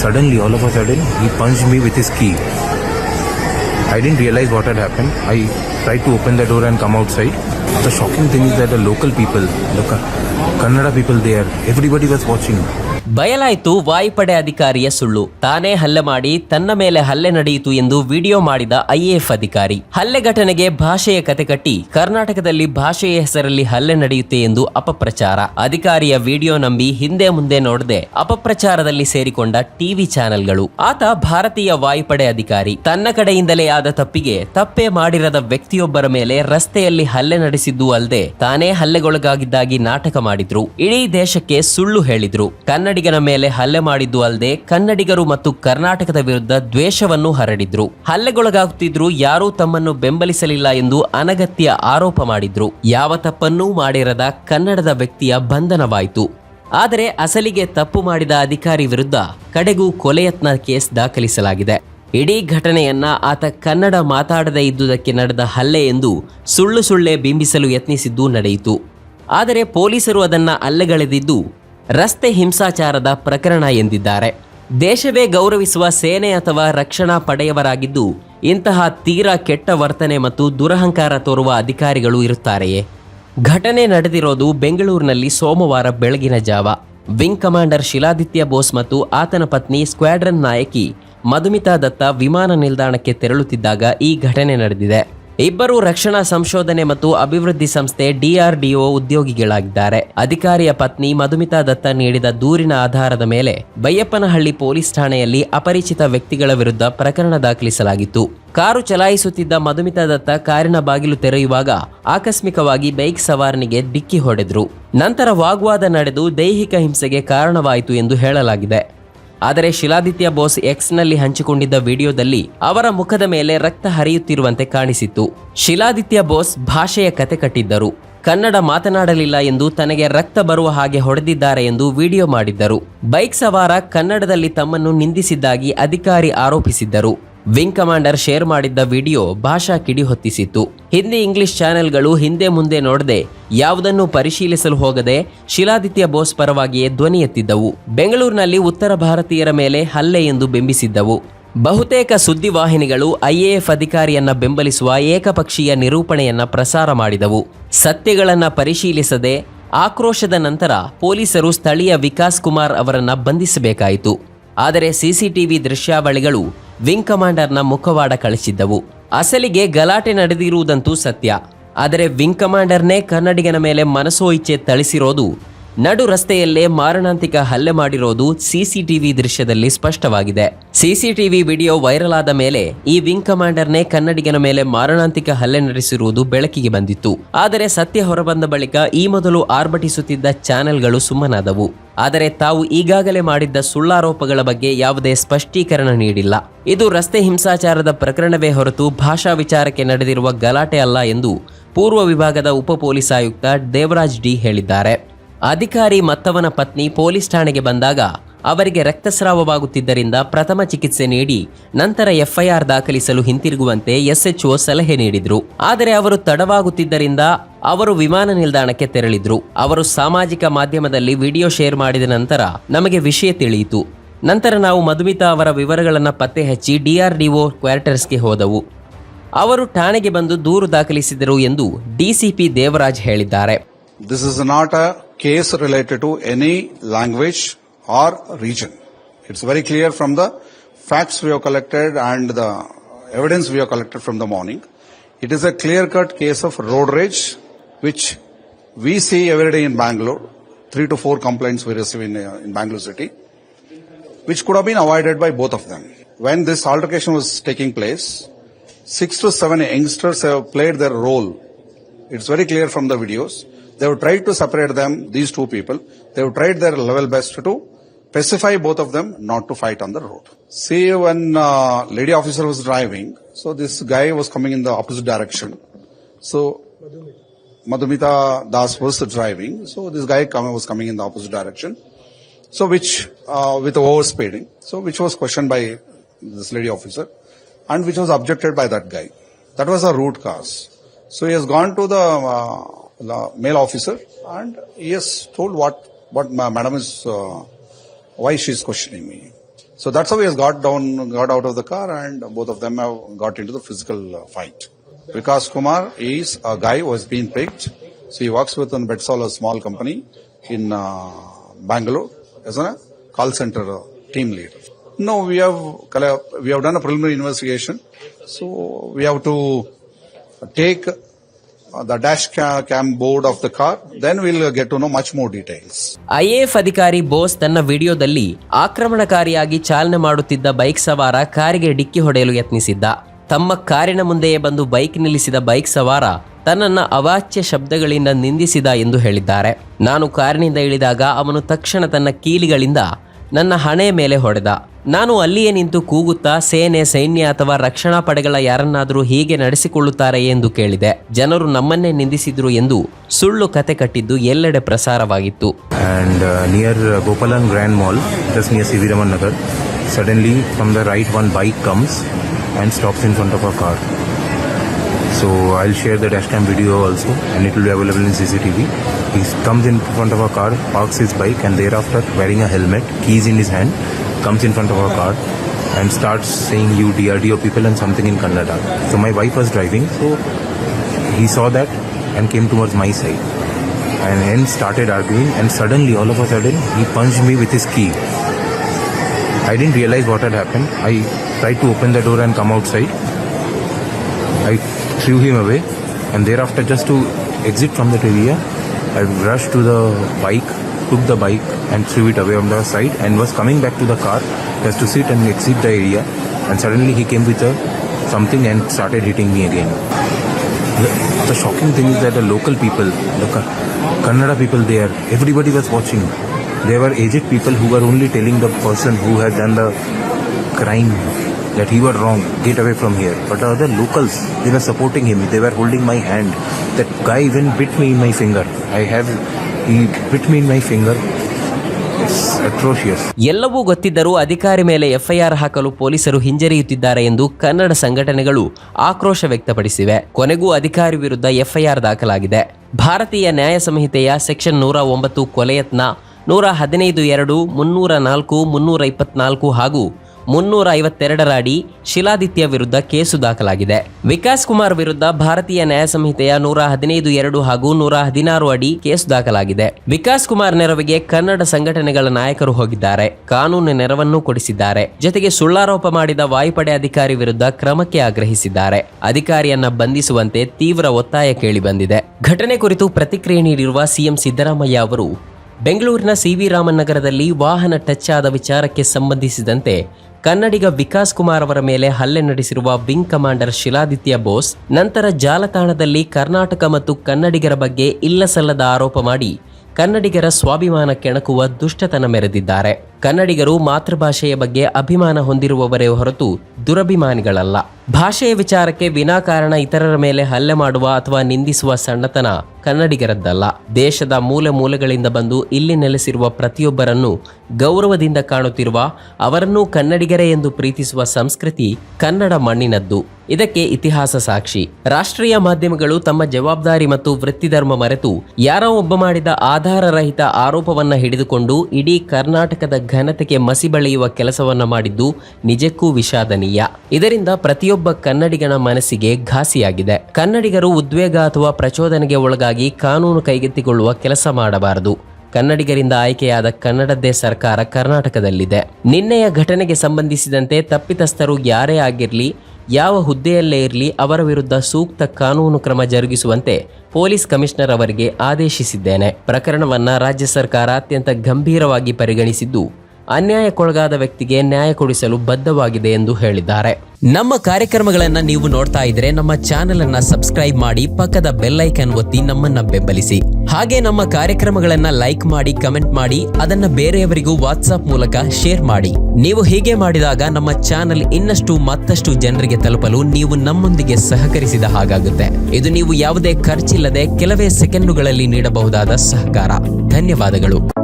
Suddenly, all of a sudden, he punched me with his key. I didn't realize what had happened. I tried to open the door and come outside. The shocking thing is that the local people, the Kannada people there, everybody was watching. ಬಯಲಾಯ್ತು ವಾಯುಪಡೆ ಅಧಿಕಾರಿಯ ಸುಳ್ಳು. ತಾನೇ ಹಲ್ಲೆ ಮಾಡಿ ತನ್ನ ಮೇಲೆ ಹಲ್ಲೆ ನಡೆಯಿತು ಎಂದು ವಿಡಿಯೋ ಮಾಡಿದ ಐಎಎಫ್ ಅಧಿಕಾರಿ. ಹಲ್ಲೆ ಘಟನೆಗೆ ಭಾಷೆಯ ಕತೆ ಕಟ್ಟಿ ಕರ್ನಾಟಕದಲ್ಲಿ ಭಾಷೆಯ ಹೆಸರಲ್ಲಿ ಹಲ್ಲೆ ನಡೆಯುತ್ತೆ ಎಂದು ಅಪಪ್ರಚಾರ. ಅಧಿಕಾರಿಯ ವಿಡಿಯೋ ನಂಬಿ ಹಿಂದೆ ಮುಂದೆ ನೋಡದೆ ಅಪಪ್ರಚಾರದಲ್ಲಿ ಸೇರಿಕೊಂಡ ಟಿವಿ ಚಾನೆಲ್ಗಳು. ಆತ ಭಾರತೀಯ ವಾಯುಪಡೆ ಅಧಿಕಾರಿ. ತನ್ನ ಕಡೆಯಿಂದಲೇ ಆದ ತಪ್ಪಿಗೆ ತಪ್ಪೆ ಮಾಡಿರದ ವ್ಯಕ್ತಿಯೊಬ್ಬರ ಮೇಲೆ ರಸ್ತೆಯಲ್ಲಿ ಹಲ್ಲೆ ನಡೆಸಿದ್ದು ಅಲ್ಲದೆ ತಾನೇ ಹಲ್ಲೆಗೊಳಗಾಗಿದ್ದಾಗಿ ನಾಟಕ ಮಾಡಿದ್ರು. ಇಡೀ ದೇಶಕ್ಕೆ ಸುಳ್ಳು ಹೇಳಿದ್ರು. ಕನ್ನಡಿಗನ ಮೇಲೆ ಹಲ್ಲೆ ಮಾಡಿದ್ದು ಅಲ್ಲದೆ ಕನ್ನಡಿಗರು ಮತ್ತು ಕರ್ನಾಟಕದ ವಿರುದ್ಧ ದ್ವೇಷವನ್ನು ಹರಡಿದ್ರು. ಹಲ್ಲೆಗೊಳಗಾಗುತ್ತಿದ್ರು ಯಾರೂ ತಮ್ಮನ್ನು ಬೆಂಬಲಿಸಲಿಲ್ಲ ಎಂದು ಅನಗತ್ಯ ಆರೋಪ ಮಾಡಿದ್ರು. ಯಾವ ತಪ್ಪನ್ನೂ ಮಾಡಿರದ ಕನ್ನಡದ ವ್ಯಕ್ತಿಯ ಬಂಧನವಾಯಿತು. ಆದರೆ ಅಸಲಿಗೆ ತಪ್ಪು ಮಾಡಿದ ಅಧಿಕಾರಿ ವಿರುದ್ಧ ಕಡೆಗೂ ಕೊಲೆಯತ್ನ ಕೇಸ್ ದಾಖಲಿಸಲಾಗಿದೆ. ಇಡೀ ಘಟನೆಯನ್ನ ಆತ ಕನ್ನಡ ಮಾತಾಡದೇ ಇದ್ದುದಕ್ಕೆ ನಡೆದ ಹಲ್ಲೆ ಎಂದು ಸುಳ್ಳು ಸುಳ್ಳೆ ಬಿಂಬಿಸಲು ಯತ್ನಿಸಿದ್ದು ನಡೆಯಿತು. ಆದರೆ ಪೊಲೀಸರು ಅದನ್ನ ಅಲ್ಲೆಗಳೆದಿದ್ದು ರಸ್ತೆ ಹಿಂಸಾಚಾರದ ಪ್ರಕರಣ ಎಂದಿದ್ದಾರೆ. ದೇಶವೇ ಗೌರವಿಸುವ ಸೇನೆ ಅಥವಾ ರಕ್ಷಣಾ ಪಡೆಯವರಾಗಿದ್ದು, ಇಂತಹ ತೀರಾ ಕೆಟ್ಟ ವರ್ತನೆ ಮತ್ತು ದುರಹಂಕಾರ ತೋರುವ ಅಧಿಕಾರಿಗಳು ಇರುತ್ತಾರೆಯೇ? ಘಟನೆ ನಡೆದಿರೋದು ಬೆಂಗಳೂರಿನಲ್ಲಿ ಸೋಮವಾರ ಬೆಳಗಿನ ಜಾವ. ವಿಂಗ್ ಕಮಾಂಡರ್ ಶಿಲಾದಿತ್ಯ ಬೋಸ್ ಮತ್ತು ಆತನ ಪತ್ನಿ ಸ್ಕ್ವಾಡ್ರನ್ ನಾಯಕಿ ಮಧುಮಿತಾ ದತ್ತ ವಿಮಾನ ನಿಲ್ದಾಣಕ್ಕೆ ತೆರಳುತ್ತಿದ್ದಾಗ ಈ ಘಟನೆ ನಡೆದಿದೆ. ಇಬ್ಬರು ರಕ್ಷಣಾ ಸಂಶೋಧನೆ ಮತ್ತು ಅಭಿವೃದ್ಧಿ ಸಂಸ್ಥೆ ಡಿಆರ್ಡಿಒ ಉದ್ಯೋಗಿಗಳಾಗಿದ್ದಾರೆ. ಅಧಿಕಾರಿಯ ಪತ್ನಿ ಮಧುಮಿತಾ ದತ್ತ ನೀಡಿದ ದೂರಿನ ಆಧಾರದ ಮೇಲೆ ಬೈಯಪ್ಪನಹಳ್ಳಿ ಪೊಲೀಸ್ ಠಾಣೆಯಲ್ಲಿ ಅಪರಿಚಿತ ವ್ಯಕ್ತಿಗಳ ವಿರುದ್ಧ ಪ್ರಕರಣ ದಾಖಲಿಸಲಾಗಿತ್ತು. ಕಾರು ಚಲಾಯಿಸುತ್ತಿದ್ದ ಮಧುಮಿತಾ ದತ್ತ ಕಾರಿನ ಬಾಗಿಲು ತೆರೆಯುವಾಗ ಆಕಸ್ಮಿಕವಾಗಿ ಬೈಕ್ ಸವಾರನಿಗೆ ಡಿಕ್ಕಿ ಹೊಡೆದ್ರು. ನಂತರ ವಾಗ್ವಾದ ನಡೆದು ದೈಹಿಕ ಹಿಂಸೆಗೆ ಕಾರಣವಾಯಿತು ಎಂದು ಹೇಳಲಾಗಿದೆ. ಆದರೆ ಶಿಲಾದಿತ್ಯ ಬೋಸ್ ಎಕ್ಸ್ನಲ್ಲಿ ಹಂಚಿಕೊಂಡಿದ್ದ ವಿಡಿಯೋದಲ್ಲಿ ಅವರ ಮುಖದ ಮೇಲೆ ರಕ್ತ ಹರಿಯುತ್ತಿರುವಂತೆ ಕಾಣಿಸಿತ್ತು. ಶಿಲಾದಿತ್ಯ ಬೋಸ್ ಭಾಷೆಯ ಕತೆ ಕಟ್ಟಿದ್ದರು. ಕನ್ನಡ ಮಾತನಾಡಲಿಲ್ಲ ಎಂದು ತನಗೆ ರಕ್ತ ಬರುವ ಹಾಗೆ ಹೊಡೆದಿದ್ದಾರೆ ಎಂದು ವಿಡಿಯೋ ಮಾಡಿದ್ದರು. ಬೈಕ್ ಸವಾರ ಕನ್ನಡದಲ್ಲಿ ತಮ್ಮನ್ನು ನಿಂದಿಸಿದ್ದಾಗಿ ಅಧಿಕಾರಿ ಆರೋಪಿಸಿದ್ದರು. ವಿಂಗ್ ಕಮಾಂಡರ್ ಶೇರ್ ಮಾಡಿದ್ದ ವಿಡಿಯೋ ಭಾಷಾ ಕಿಡಿ ಹೊತ್ತಿಸಿತ್ತು. ಹಿಂದಿ ಇಂಗ್ಲಿಷ್ ಚಾನೆಲ್ಗಳು ಹಿಂದೆ ಮುಂದೆ ನೋಡದೆ ಯಾವುದನ್ನು ಪರಿಶೀಲಿಸಲು ಹೋಗದೆ ಶಿಲಾದಿತ್ಯ ಬೋಸ್ ಪರವಾಗಿಯೇ ಧ್ವನಿ ಎತ್ತಿದ್ದವು. ಬೆಂಗಳೂರಿನಲ್ಲಿ ಉತ್ತರ ಭಾರತೀಯರ ಮೇಲೆ ಹಲ್ಲೆ ಎಂದು ಬಿಂಬಿಸಿದ್ದವು. ಬಹುತೇಕ ಸುದ್ದಿವಾಹಿನಿಗಳು ಐಎಎಫ್ ಅಧಿಕಾರಿಯನ್ನ ಬೆಂಬಲಿಸುವ ಏಕಪಕ್ಷೀಯ ನಿರೂಪಣೆಯನ್ನ ಪ್ರಸಾರ ಮಾಡಿದವು. ಸತ್ಯಗಳನ್ನ ಪರಿಶೀಲಿಸದೆ ಆಕ್ರೋಶದ ನಂತರ ಪೊಲೀಸರು ಸ್ಥಳೀಯ ವಿಕಾಸ್ ಕುಮಾರ್ ಅವರನ್ನ ಬಂಧಿಸಬೇಕಾಯಿತು. ಆದರೆ ಸಿಸಿಟಿವಿ ದೃಶ್ಯಾವಳಿಗಳು ವಿಂಗ್ ಕಮಾಂಡರ್ನ ಮುಖವಾಡ ಕಳಿಸಿದ್ದವು. ಅಸಲಿಗೆ ಗಲಾಟೆ ನಡೆದಿರುವುದಂತೂ ಸತ್ಯ. ಆದರೆ ವಿಂಗ್ ಕಮಾಂಡರ್ನೇ ಕನ್ನಡಿಗನ ಮೇಲೆ ಮನಸೋ ಇಚ್ಛೆ ಥಳಿಸಿರೋದು ನಡು ರಸ್ತೆಯಲ್ಲೇ ಮಾರಣಾಂತಿಕ ಹಲ್ಲೆ ಮಾಡಿರೋದು ಸಿಸಿಟಿವಿ ದೃಶ್ಯದಲ್ಲಿ ಸ್ಪಷ್ಟವಾಗಿದೆ. ಸಿಸಿಟಿವಿ ವಿಡಿಯೋ ವೈರಲ್ ಆದ ಮೇಲೆ ಈ ವಿಂಗ್ ಕಮಾಂಡರ್ನೇ ಕನ್ನಡಿಗನ ಮೇಲೆ ಮಾರಣಾಂತಿಕ ಹಲ್ಲೆ ನಡೆಸಿರುವುದು ಬೆಳಕಿಗೆ ಬಂದಿತ್ತು. ಆದರೆ ಸತ್ಯ ಹೊರಬಂದ ಬಳಿಕ ಈ ಮೊದಲು ಆರ್ಭಟಿಸುತ್ತಿದ್ದ ಚಾನೆಲ್ಗಳು ಸುಮ್ಮನಾದವು. ಆದರೆ ತಾವು ಈಗಾಗಲೇ ಮಾಡಿದ್ದ ಸುಳ್ಳಾರೋಪಗಳ ಬಗ್ಗೆ ಯಾವುದೇ ಸ್ಪಷ್ಟೀಕರಣ ನೀಡಿಲ್ಲ. ಇದು ರಸ್ತೆ ಹಿಂಸಾಚಾರದ ಪ್ರಕರಣವೇ ಹೊರತು ಭಾಷಾ ವಿಚಾರಕ್ಕೆ ನಡೆದಿರುವ ಗಲಾಟೆ ಅಲ್ಲ ಎಂದು ಪೂರ್ವ ವಿಭಾಗದ ಉಪ ಪೊಲೀಸ್ ಆಯುಕ್ತ ದೇವರಾಜ್ ಡಿ ಹೇಳಿದ್ದಾರೆ. ಅಧಿಕಾರಿ ಮತ್ತವನ ಪತ್ನಿ ಪೊಲೀಸ್ ಠಾಣೆಗೆ ಬಂದಾಗ ಅವರಿಗೆ ರಕ್ತಸ್ರಾವವಾಗುತ್ತಿದ್ದರಿಂದ ಪ್ರಥಮ ಚಿಕಿತ್ಸೆ ನೀಡಿ ನಂತರ ಎಫ್ಐಆರ್ ದಾಖಲಿಸಲು ಹಿಂತಿರುಗುವಂತೆ ಎಸ್ಎಚ್ಒ ಸಲಹೆ ನೀಡಿದ್ರು. ಆದರೆ ಅವರು ತಡವಾಗುತ್ತಿದ್ದರಿಂದ ಅವರು ವಿಮಾನ ನಿಲ್ದಾಣಕ್ಕೆ ತೆರಳಿದ್ರು. ಅವರು ಸಾಮಾಜಿಕ ಮಾಧ್ಯಮದಲ್ಲಿ ವಿಡಿಯೋ ಶೇರ್ ಮಾಡಿದ ನಂತರ ನಮಗೆ ವಿಷಯ ತಿಳಿಯಿತು. ನಂತರ ನಾವು ಮಧುಮಿತಾ ಅವರ ವಿವರಗಳನ್ನು ಪತ್ತೆ ಹಚ್ಚಿ ಡಿಆರ್ಡಿಒ ಕ್ವಾರ್ಟರ್ಸ್ಗೆ ಹೋದವು. ಅವರು ಠಾಣೆಗೆ ಬಂದು ದೂರು ದಾಖಲಿಸಿದರು ಎಂದು ಡಿಸಿಪಿ ದೇವರಾಜ್ ಹೇಳಿದ್ದಾರೆ. Is not a case related to any language or region. It's very clear from the facts we have collected and the evidence we have collected from the morning. It is a clear cut case of road rage, which we see every day in Bangalore. Three to four complaints we receive in, uh, in Bangalore city, which could have been avoided by both of them. When this altercation was taking place, six to seven youngsters have played their role it's very clear from the videos. They have tried to separate them, these two people. They have tried their level best to pacify both of them not to fight on the road. See, when uh, lady officer was driving, so this guy was coming in the opposite direction. So, Madhumita Das was driving. So, this guy come, was coming in the opposite direction. So, which, uh, with overspeeding. So, which was questioned by this lady officer and which was objected by that guy. That was a root cause. So he has gone to the, uh, the male officer and he has told what what ma- madam is uh, why she is questioning me. So that's how he has got down, got out of the car, and both of them have got into the physical uh, fight. Vikas Kumar is a guy who has been picked. So he works with an Betsol, a small company in uh, Bangalore as a call center uh, team leader. No, we have we have done a preliminary investigation. So we have to take the dash ca- cam board of the car. Then we'll get to know much more details. IAF ಅಧಿಕಾರಿ ಬೋಸ್ ತನ್ನ ವಿಡಿಯೋದಲ್ಲಿ ಆಕ್ರಮಣಕಾರಿಯಾಗಿ ಚಾಲನೆ ಮಾಡುತ್ತಿದ್ದ bike ಸವಾರ ಕಾರಿಗೆ ಡಿಕ್ಕಿ ಹೊಡೆಯಲು ಯತ್ನಿಸಿದ್ದ ತಮ್ಮ ಕಾರಿನ ಮುಂದೆಯೇ ಬಂದು ಬೈಕ್ ನಿಲ್ಲಿಸಿದ ಬೈಕ್ ಸವಾರ ತನ್ನನ್ನ ಅವಾಚ್ಯ ಶಬ್ದಗಳಿಂದ ನಿಂದಿಸಿದ ಎಂದು ಹೇಳಿದ್ದಾರೆ ನಾನು ಕಾರಿನಿಂದ ಇಳಿದಾಗ ಅವನು ತಕ್ಷಣ ತನ್ನ ಕೀಲಿಗಳಿಂದ ನನ್ನ ಹಣೆಯ ಮೇಲೆ ಹೊಡೆದ ನಾನು ಅಲ್ಲಿಯೇ ನಿಂತು ಕೂಗುತ್ತಾ ಸೇನೆ ಸೈನ್ಯ ಅಥವಾ ರಕ್ಷಣಾ ಪಡೆಗಳ ಯಾರನ್ನಾದರೂ ಹೀಗೆ ನಡೆಸಿಕೊಳ್ಳುತ್ತಾರೆ ಎಂದು ಕೇಳಿದೆ ಜನರು ನಮ್ಮನ್ನೇ ನಿಂದಿಸಿದ್ರು ಎಂದು ಸುಳ್ಳು ಕತೆ ಕಟ್ಟಿದ್ದು ಎಲ್ಲೆಡೆ ಪ್ರಸಾರವಾಗಿತ್ತು and uh, near uh, Gopalan Grand Mall, just near CV Raman Nagar, suddenly from the right one bike comes and stops in front of our car. So I'll share the dashcam video also and it will be available in CCTV. He comes in front of our car, parks his bike and thereafter wearing a helmet, keys in his hand, comes in front of our car and starts saying you DRDO people and something in Kannada. So my wife was driving so he saw that and came towards my side. And then started arguing and suddenly all of a sudden he punched me with his key. I didn't realize what had happened. I tried to open the door and come outside. I threw him away. And thereafter just to exit from that area i rushed to the bike took the bike and threw it away on the side and was coming back to the car just to sit and exit the area and suddenly he came with a something and started hitting me again the, the shocking thing is that the local people, the Ka- Kannada people there, everybody was watching. There were aged people who were only telling the person who had done the crime that he was wrong, get away from here. But the other locals, they were supporting him. They were holding my hand. That guy even bit me in my finger. I have, he between my finger. ಎಲ್ಲವೂ ಗೊತ್ತಿದ್ದರೂ ಅಧಿಕಾರಿ ಮೇಲೆ FIR ಹಾಕಲು ಪೊಲೀಸರು ಹಿಂಜರಿಯುತ್ತಿದ್ದಾರೆ ಎಂದು ಕನ್ನಡ ಸಂಘಟನೆಗಳು ಆಕ್ರೋಶ ವ್ಯಕ್ತಪಡಿಸಿವೆ ಕೊನೆಗೂ ಅಧಿಕಾರಿ ವಿರುದ್ಧ ಎಫ್ಐಆರ್ ದಾಖಲಾಗಿದೆ ಭಾರತೀಯ ನ್ಯಾಯ ಸಂಹಿತೆಯ ಸೆಕ್ಷನ್ ನೂರ ಒಂಬತ್ತು ಕೊಲೆಯತ್ನ ನೂರ ಹದಿನೈದು ಎರಡು, ಮುನ್ನೂರ ನಾಲ್ಕು, ಮುನ್ನೂರ ಇಪ್ಪತ್ನಾಲ್ಕು ಹಾಗೂ ಮುನ್ನೂರ ಐವತ್ತೆರಡರ ಅಡಿ ಶಿಲಾದಿತ್ಯ ವಿರುದ್ಧ ಕೇಸು ದಾಖಲಾಗಿದೆ. ವಿಕಾಸ್ ಕುಮಾರ್ ವಿರುದ್ಧ ಭಾರತೀಯ ನ್ಯಾಯ ಸಂಹಿತೆಯ ನೂರ ಹದಿನೈದು ಎರಡು ಹಾಗೂ ನೂರ ಹದಿನಾರು ಅಡಿ ಕೇಸು ದಾಖಲಾಗಿದೆ. ವಿಕಾಸ್ ಕುಮಾರ್ ನೆರವಿಗೆ ಕನ್ನಡ ಸಂಘಟನೆಗಳ ನಾಯಕರು ಹೋಗಿದ್ದಾರೆ. ಕಾನೂನು ನೆರವನ್ನು ಕೊಡಿಸಿದ್ದಾರೆ. ಜೊತೆಗೆ ಸುಳ್ಳಾರೋಪ ಮಾಡಿದ ವಾಯುಪಡೆ ಅಧಿಕಾರಿ ವಿರುದ್ಧ ಕ್ರಮಕ್ಕೆ ಆಗ್ರಹಿಸಿದ್ದಾರೆ. ಅಧಿಕಾರಿಯನ್ನ ಬಂಧಿಸುವಂತೆ ತೀವ್ರ ಒತ್ತಾಯ ಕೇಳಿಬಂದಿದೆ ಘಟನೆ ಕುರಿತು ಪ್ರತಿಕ್ರಿಯೆ ನೀಡಿರುವ ಸಿಎಂ ಸಿದ್ದರಾಮಯ್ಯ ಅವರು, ಬೆಂಗಳೂರಿನ ಸಿವಿ ರಾಮನ್ ನಗರದಲ್ಲಿ ವಾಹನ ಟಚ್ ಆದ ವಿಚಾರಕ್ಕೆ ಸಂಬಂಧಿಸಿದಂತೆ ಕನ್ನಡಿಗ ವಿಕಾಸ್ ಕುಮಾರ್ ಅವರ ಮೇಲೆ ಹಲ್ಲೆ ನಡೆಸಿರುವ ವಿಂಗ್ ಕಮಾಂಡರ್ ಶಿಲಾದಿತ್ಯ ಬೋಸ್ ನಂತರ ಜಾಲತಾಣದಲ್ಲಿ ಕರ್ನಾಟಕ ಮತ್ತು ಕನ್ನಡಿಗರ ಬಗ್ಗೆ ಇಲ್ಲಸಲ್ಲದ ಆರೋಪ ಮಾಡಿ ಕನ್ನಡಿಗರ ಸ್ವಾಭಿಮಾನ ಕೆಣಕುವ ದುಷ್ಟತನ ಮೆರೆದಿದ್ದಾರೆ. ಕನ್ನಡಿಗರು ಮಾತೃಭಾಷೆಯ ಬಗ್ಗೆ ಅಭಿಮಾನ ಹೊಂದಿರುವವರೇ ಹೊರತು ದುರಭಿಮಾನಿಗಳಲ್ಲ. ಭಾಷೆಯ ವಿಚಾರಕ್ಕೆ ವಿನಾಕಾರಣ ಇತರರ ಮೇಲೆ ಹಲ್ಲೆ ಮಾಡುವ ಅಥವಾ ನಿಂದಿಸುವ ಸಣ್ಣತನ ಕನ್ನಡಿಗರದ್ದಲ್ಲ. ದೇಶದ ಮೂಲೆ ಮೂಲೆಗಳಿಂದ ಬಂದು ಇಲ್ಲಿ ನೆಲೆಸಿರುವ ಪ್ರತಿಯೊಬ್ಬರನ್ನು ಗೌರವದಿಂದ ಕಾಣುತ್ತಿರುವ, ಅವರನ್ನೂ ಕನ್ನಡಿಗರೇ ಎಂದು ಪ್ರೀತಿಸುವ ಸಂಸ್ಕೃತಿ ಕನ್ನಡ ಮಣ್ಣಿನದ್ದು. ಇದಕ್ಕೆ ಇತಿಹಾಸ ಸಾಕ್ಷಿ. ರಾಷ್ಟ್ರೀಯ ಮಾಧ್ಯಮಗಳು ತಮ್ಮ ಜವಾಬ್ದಾರಿ ಮತ್ತು ವೃತ್ತಿಧರ್ಮ ಮರೆತು ಯಾರೋ ಒಬ್ಬ ಮಾಡಿದ ಆಧಾರರಹಿತ ಆರೋಪವನ್ನ ಹಿಡಿದುಕೊಂಡು ಇಡೀ ಕರ್ನಾಟಕದ ಘನತೆಗೆ ಮಸಿ ಬಳಿಯುವ ಕೆಲಸವನ್ನ ಮಾಡಿದ್ದು ನಿಜಕ್ಕೂ ವಿಷಾದನೀಯ. ಇದರಿಂದ ಪ್ರತಿಯೊಬ್ಬ ಕನ್ನಡಿಗನ ಮನಸ್ಸಿಗೆ ಘಾಸಿಯಾಗಿದೆ. ಕನ್ನಡಿಗರು ಉದ್ವೇಗ ಅಥವಾ ಪ್ರಚೋದನೆಗೆ ಒಳಗಾಗಿ ಕಾನೂನು ಕೈಗೆತ್ತಿಕೊಳ್ಳುವ ಕೆಲಸ ಮಾಡಬಾರದು. ಕನ್ನಡಿಗರಿಂದ ಆಯ್ಕೆಯಾದ ಕನ್ನಡದ್ದೇ ಸರ್ಕಾರ ಕರ್ನಾಟಕದಲ್ಲಿದೆ. ನಿನ್ನೆಯ ಘಟನೆಗೆ ಸಂಬಂಧಿಸಿದಂತೆ ತಪ್ಪಿತಸ್ಥರು ಯಾರೇ ಆಗಿರಲಿ, ಯಾವ ಹುದ್ದೆಯಲ್ಲೇ ಇರಲಿ, ಅವರ ವಿರುದ್ಧ ಸೂಕ್ತ ಕಾನೂನು ಕ್ರಮ ಜರುಗಿಸುವಂತೆ ಪೊಲೀಸ್ ಕಮಿಷನರ್ ಅವರಿಗೆ ಆದೇಶಿಸಿದ್ದೇನೆ. ಪ್ರಕರಣವನ್ನು ರಾಜ್ಯ ಸರ್ಕಾರ ಅತ್ಯಂತ ಗಂಭೀರವಾಗಿ ಪರಿಗಣಿಸಿದ್ದು ಅನ್ಯಾಯಕ್ಕೊಳಗಾದ ವ್ಯಕ್ತಿಗೆ ನ್ಯಾಯ ಕೊಡಿಸಲು ಬದ್ಧವಾಗಿದೆ ಎಂದು ಹೇಳಿದ್ದಾರೆ. ನಮ್ಮ ಕಾರ್ಯಕ್ರಮಗಳನ್ನ ನೀವು ನೋಡ್ತಾ ಇದ್ರೆ ನಮ್ಮ ಚಾನೆಲ್ ಅನ್ನ ಸಬ್ಸ್ಕ್ರೈಬ್ ಮಾಡಿ ಪಕ್ಕದ ಬೆಲ್ ಐಕನ್ ಒತ್ತಿ ನಮ್ಮನ್ನ ಬೆಂಬಲಿಸಿ. ಹಾಗೆ ನಮ್ಮ ಕಾರ್ಯಕ್ರಮಗಳನ್ನ ಲೈಕ್ ಮಾಡಿ, ಕಮೆಂಟ್ ಮಾಡಿ, ಅದನ್ನ ಬೇರೆಯವರಿಗೂ ವಾಟ್ಸ್ಆಪ್ ಮೂಲಕ ಶೇರ್ ಮಾಡಿ. ನೀವು ಹೀಗೆ ಮಾಡಿದಾಗ ನಮ್ಮ ಚಾನೆಲ್ ಇನ್ನಷ್ಟು ಮತ್ತಷ್ಟು ಜನರಿಗೆ ತಲುಪಲು ನೀವು ನಮ್ಮೊಂದಿಗೆ ಸಹಕರಿಸಿದ ಹಾಗಾಗುತ್ತೆ. ಇದು ನೀವು ಯಾವುದೇ ಖರ್ಚಿಲ್ಲದೆ ಕೆಲವೇ ಸೆಕೆಂಡುಗಳಲ್ಲಿ ನೀಡಬಹುದಾದ ಸಹಕಾರ. ಧನ್ಯವಾದಗಳು.